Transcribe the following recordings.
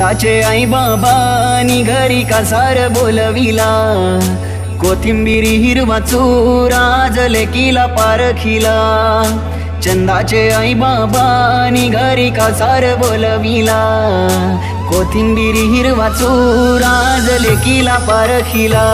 ताचे आई बाबानी घरी कासार बोलविला. कोथिंबिरी हिरवा चुरा जले किला पारखिला चंदाचे आई बाबानी घरी कासार बोलविला. कोथिंबिरी हिरवा चुरा जले किला पारखिला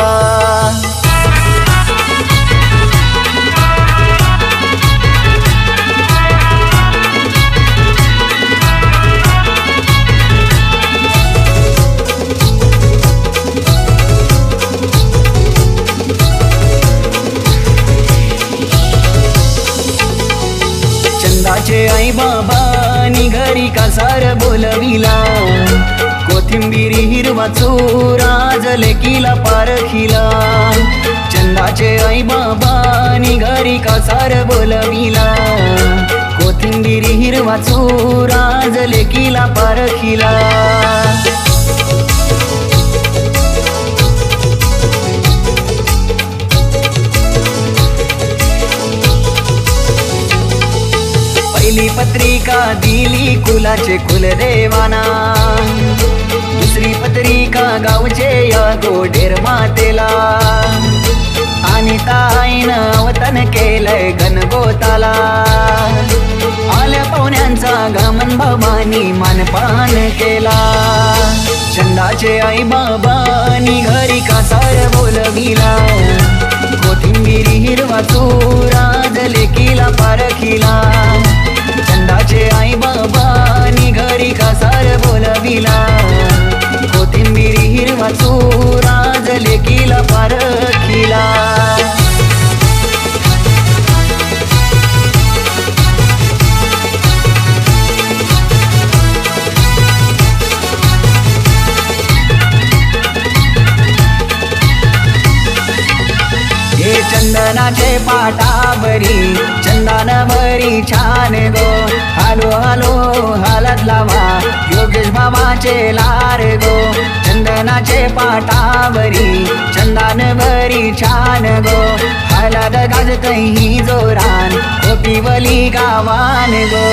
चंदाचे बाबानी घरी कासार बोलविला. कोथिंबिरी हिरवा चुरा जले किला पारखिला चंदाचे आई बाबानी घरी कासार बोलविला. कोथिंबिरी हिरवा चुरा पहिली पत्रिका दिली कुलाचे कुलदेवाना दुसरी पत्रिका गावचे या गोडेर मातेला. आणि ताईनं अवतन केलंय गणगोताला आल्या पाहुण्यांचा गमन भवानी मानपान केला. चंदाचे आई बाबानी घरी कासार बोलविला. कोथिंबिरी हिरवा चुरा जले किला पारखिला. हे चंदनाचे पाटावरी चंदन भरी छान गो. हालो हालो हालत लावा योगेश बाबाचे लार गो. चंदनाचे पाटावरी चंदान भरी छान गो हलाद गाज काही जोरान कोपिवली गावान गो